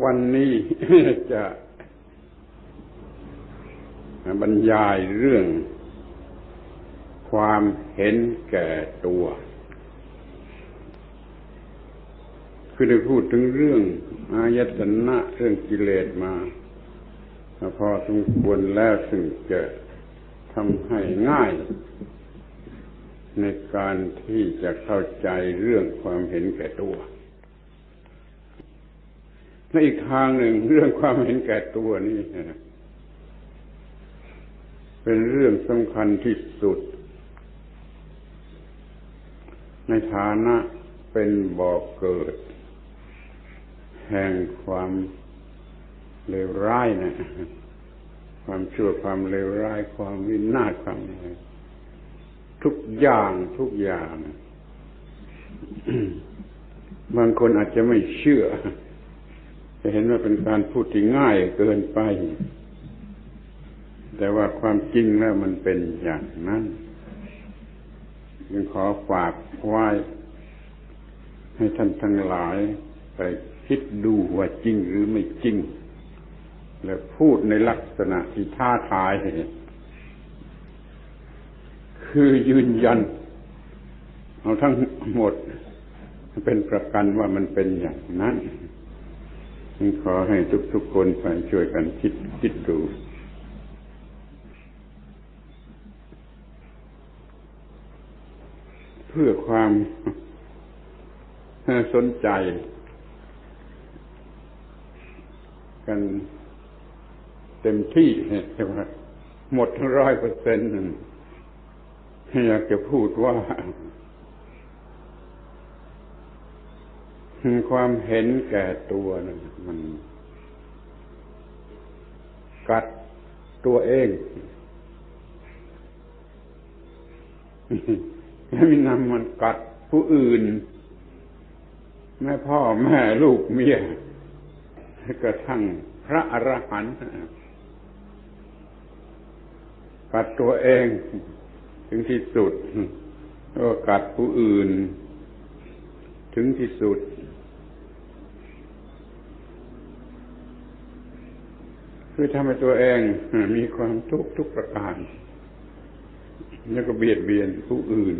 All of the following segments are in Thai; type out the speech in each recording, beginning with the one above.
วันนี้จะบรรยายเรื่องความเห็นแก่ตัว คือได้พูดถึงเรื่องอายตนะเรื่องกิเลสมา พอสมควรแล้วซึ่งจะทำให้ง่าย ในการที่จะเข้าใจเรื่องความเห็นแก่ตัว และอีกทางหนึ่งเรื่องความเห็นแก่ตัวนี่เป็นเรื่องสำคัญที่สุด ในฐานะเป็นบ่อกเกิด แห่งความเลวร้ายนะ ความชั่วความเลวร้าย ความวินาศความอะไรทุกอย่างทุกอย่าง บางคนอาจจะไม่เชื่อ จะเห็นว่าเป็นการพูดที่ง่ายเกินไป แต่ว่าความจริงแล้วมันเป็นอย่างนั้นจึงขอฝากไว้ ให้ท่านทั้งหลายไปคิดดูว่าจริงหรือไม่จริง และพูดในลักษณะที่ท้าทาย คือยืนยัน เอาทั้งหมด เป็นประกันว่ามันเป็นอย่างนั้น ขอให้ทุกๆคนไปช่วยกันคิดคิดดูเพื่อความสนใจ กันเต็มที่ใช่ไหมหมดร้อยเปอร์เซ็นต์อยากจะพูดว่า ความเห็นแก่ตัวนั่นมัน กัดตัวเองแล้วมีนำมันกัดผู้อื่น แม่พ่อแม่ลูกเมียกระทั่งพระอรหันต์กัดตัวเอง ถึงที่สุดก็กัดผู้อื่น ถึงที่สุด คือทำให้ตัวเองมีความทุกข์ทุกประการ แล้วก็เบียดเบียนผู้อื่น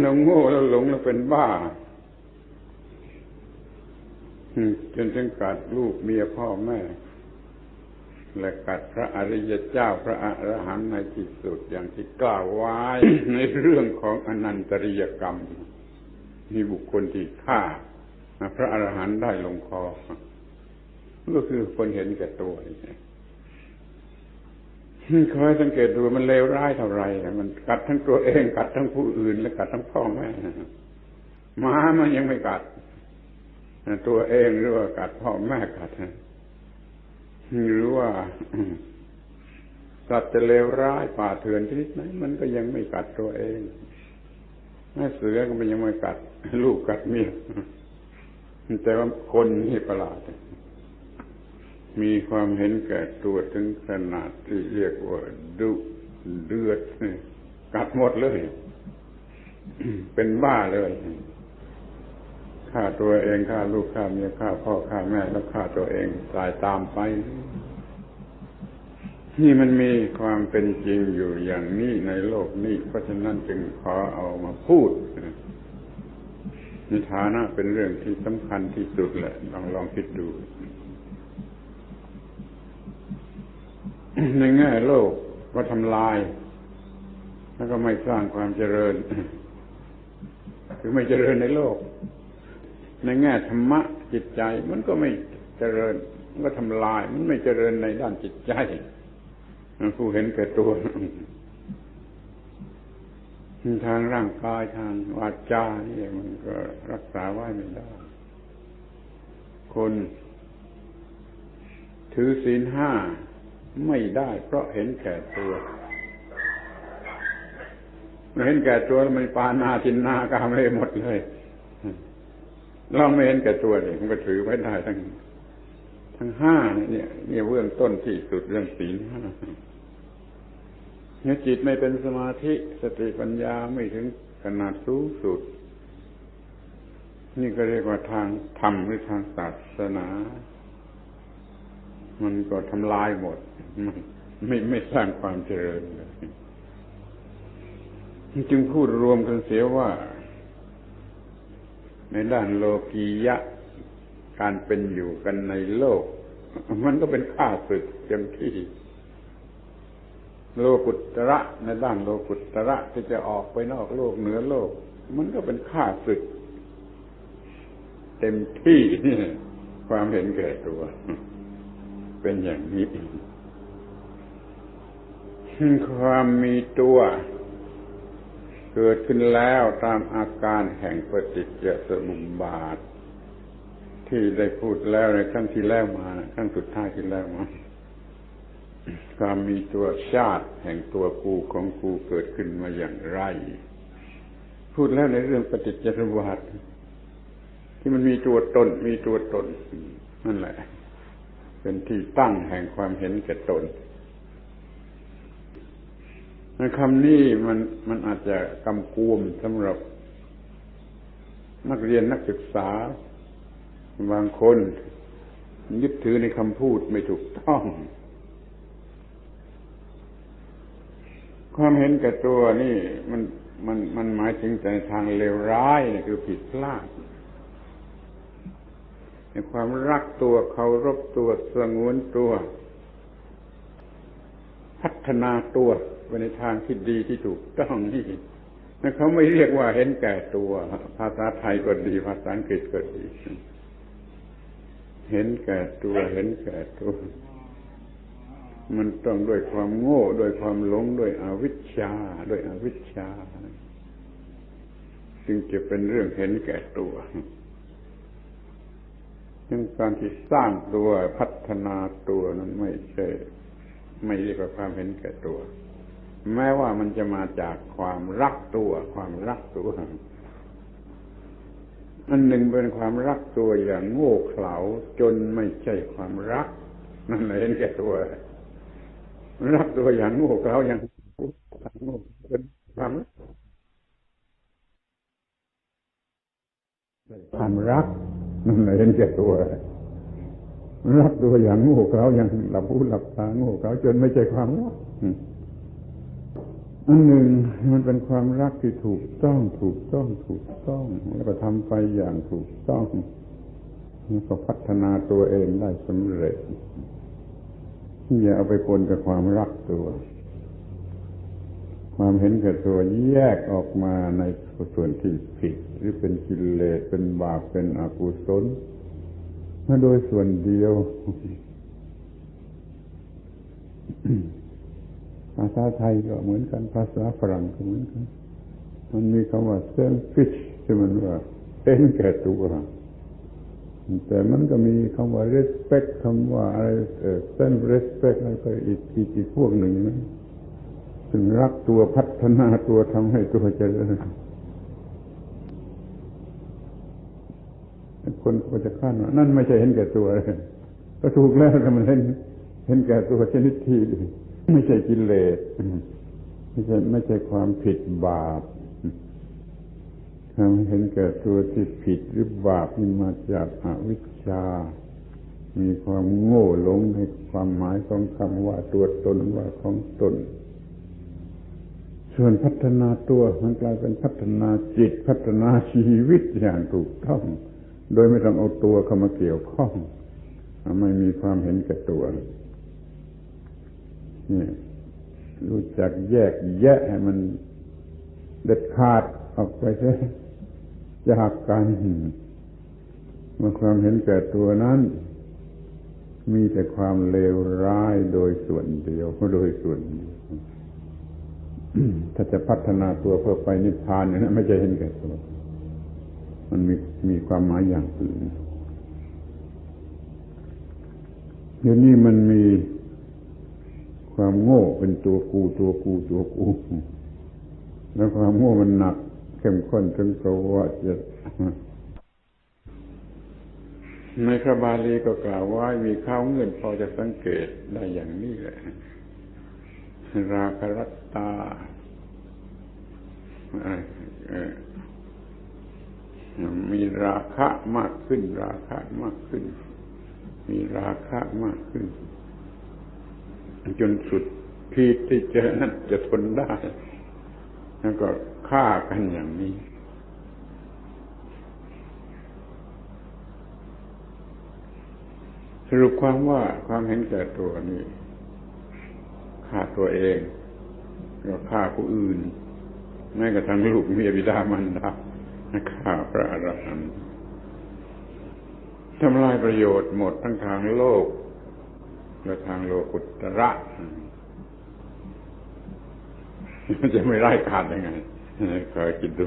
เราโง่เราหลงเราเป็นบ้าจนถึงกัดลูกเมียพ่อแม่ และกัดพระอริยเจ้าพระอรหันต์ในที่สุดอย่างที่กล่าวไว้ในเรื่องของอนันตริยกรรม มีบุคคลที่ฆ่าพระอรหันต์ได้ลงคอ ก็คือคนเห็นแก่ตัวคอยสังเกตดูมันเลวร้ายเท่าไรมันกัดทั้งตัวเองกัดทั้งผู้อื่น และกัดทั้งพ่อแม่หมามันยังไม่กัดตัวเองหรือว่ากัดพ่อแม่กัดหรือว่าสัตว์จะเลวร้ายป่าเถื่อนชนิดไหนมันก็ยังไม่กัดตัวเอง เสือก็มันยังไม่กัด ลูกกัดเมียแต่ว่าคนนี่ประหลาด มีความเห็นแก่ตัวถึงขนาดที่เรียกว่าดุเดือดกัดหมดเลย เป็นบ้าเลยฆ่าตัวเองฆ่าลูกฆ่าเมียฆ่าพ่อฆ่าแม่แล้วฆ่าตัวเองตายตามไป นี่มันมีความเป็นจริงอยู่อย่างนี้ในโลกนี้ เพราะฉะนั้นจึงขอเอามาพูดในฐานะเป็นเรื่องที่สำคัญที่สุดแหละ ลองลองคิดดู ในแง่โลกก็ทำลาย แล้วก็ไม่สร้างความเจริญคือไม่เจริญในโลก ในแง่ธรรมะจิตใจ มันก็ไม่เจริญ มันก็ทำลาย มันไม่เจริญในด้านจิตใจ ผู้เห็นแก่ตัวทางร่างกายทางวาจานี่มันก็รักษาไว้ไม่ได้ คน ถือศีลห้าไม่ได้เพราะเห็นแก่ตัวเห็นแก่ตัวมันปานาจินนากามเลยหมดเลยลองไม่เห็นแก่ตัวเลยมันก็ถือไว้ได้ทั้งทั้งห้าเนี่ยเนี่ยเบื้องต้นที่สุดเรื่องศีลห้า เนี่ยจิตไม่เป็นสมาธิสติปัญญาไม่ถึงขนาดสูงสุด นี่ก็เรียกว่าทางธรรมหรือทางศาสนา มันก็ทำลายหมด ไม่ไม่สร้างความเจริญเลยจึงพูดรวมกันเสียว่า ในด้านโลกียะ การเป็นอยู่กันในโลก มันก็เป็นข้าศึกเต็มที่ โลกุตระในด้านโลกุตระที่จะออกไปนอกโลกเหนือโลก มันก็เป็นข้าศึก เต็มที่ความเห็นแก่ตัว เป็นอย่างนี้ ความมีตัวเกิดขึ้นแล้วตามอาการแห่งปฏิจจสมุปบาท ที่ได้พูดแล้วในขั้นที่แล้วมาขั้นสุดท้ายที่แล้วมา ความมีตัวชาติแห่งตัวกูของกูเกิดขึ้นมาอย่างไร พูดแล้วในเรื่องปฏิจจสมุปบาทที่มันมีตัวตน มีตัวตน นั่นแหละ เป็นที่ตั้งแห่งความเห็นแก่ตนคำนี้มันมันอาจจะกำกวมสำหรับ นักเรียนนักศึกษา บางคน ยึดถือในคำพูดไม่ถูกต้อง ความเห็นแก่ตัวนี่มันมันมันหมายถึงแต่ในทางเลวร้ายนี่คือผิดพลาดในความรักตัวเคารพตัวสงวนตัว พัฒนาตัวไปในทางที่ดีที่ถูกต้องนี่เขาไม่เรียกว่าเห็นแก่ตัว ภาษาไทยก็ดี ภาษาอังกฤษก็ดี เห็นแก่ตัว เห็นแก่ตัว มันต้องด้วยความโง่ด้วยความหลงด้วยอวิชชาด้วยอวิชชาจึงจะเป็นเรื่องเห็นแก่ตัวยังการที่สร้างตัวพัฒนาตัวนั้นไม่ใช่ไม่เรียกว่าความเห็นแก่ตัว แม้ว่ามันจะมาจากความรักตัว ความรักตัวอันหนึ่งเป็นความรักตัวอย่างโง่เขลาจนไม่ใช่ความรัก นั่นเห็นแก่ตัว รักตัวอย่างโง่เขลาอย่างโง่เป็นความรักความรักนั่นเห็นแก่ตัวรักตัวอย่างโง่เขลาอย่างหลับหูหลับตาโง่เขลาจนไม่ใช่ความรักอันหนึ่งมันเป็นความรักที่ถูกต้องถูกต้องถูกต้อง แล้วก็ทำไปอย่างถูกต้องแล้วก็พัฒนาตัวเองได้สำเร็จ อย่าเอาไปปนกับความรักตัว ความเห็นแก่ตัวแยกออกมาในส่วนที่ผิด หรือเป็นกิเลสเป็นบาปเป็นอกุศลมาโดยส่วนเดียวภาษาไทยก็เหมือนกัน ภาษาฝรั่งก็เหมือนกัน มันมีคำว่า selfish ที่มันว่าเป็นแก่ตัว แต่มันก็มีคำว่า respect คำว่าอะไร self respect อะไรก็อีกอีกอีกพวกหนึ่งนะถึงรักตัวพัฒนาตัวทำให้ตัวเจริญคนก็จะข้านว่านั่นไม่ใช่เห็นแก่ตัวเลยก็ถูกแล้วแต่มันเห็นเห็นแก่ตัวชนิดที่ไม่ใช่กิเลสไม่ใช่ไม่ใช่ความผิดบาป ทำเห็นแก่ตัวที่ผิดหรือบาปนี่มาจากอาวิชชา มีความโง่หลงในความหมายของคำว่าตัวตนว่าของตน ส่วนพัฒนาตัวมันกลายเป็นพัฒนาจิตพัฒนาชีวิตอย่างถูกต้อง โดยไม่ต้องเอาตัวเข้ามาเกี่ยวข้อง ไม่มีความเห็นแก่ตัวนี่รู้จักแยกแยะให้มันเด็ดขาดออกไปใช่ จากกันเมื่อความเห็นแก่ตัวนั้น มีแต่ความเลวร้ายโดยส่วนเดียวโดยส่วนถ้าจะพัฒนาตัวเพื่อไปนิพพานเนี่ยไม่ใช่เห็นแก่ตัว มันมีมีความหมายอย่างอื่นเดี๋ยวนี้มันมีความโง่เป็นตัวกูตัวกูตัวกู แล้วความโง่มันหนัก เข้มข้นถึงกับว่าจะในพระบาลีก็กล่าวว่ามีข้าวเงินพอจะสังเกตได้อย่างนี้แหละ ราครัตตามีราคะมากขึ้น ราคะมากขึ้น มีราคะมากขึ้น จนสุดขีดที่จอนั้นจะทนได้ แล้วก็ ฆ่ากันอย่างนี้ สรุปความว่าความเห็นแก่ตัวนี่ฆ่าตัวเองก็ฆ่าผู้อื่น แม้กระทั่งลูกเมียบิดามารดาฆ่าพระอรหันต์ทำลายประโยชน์หมดทั้งทางโลก และทางโลกุตระมันจะไม่ไร้ขาดยังไง คอยคิดดู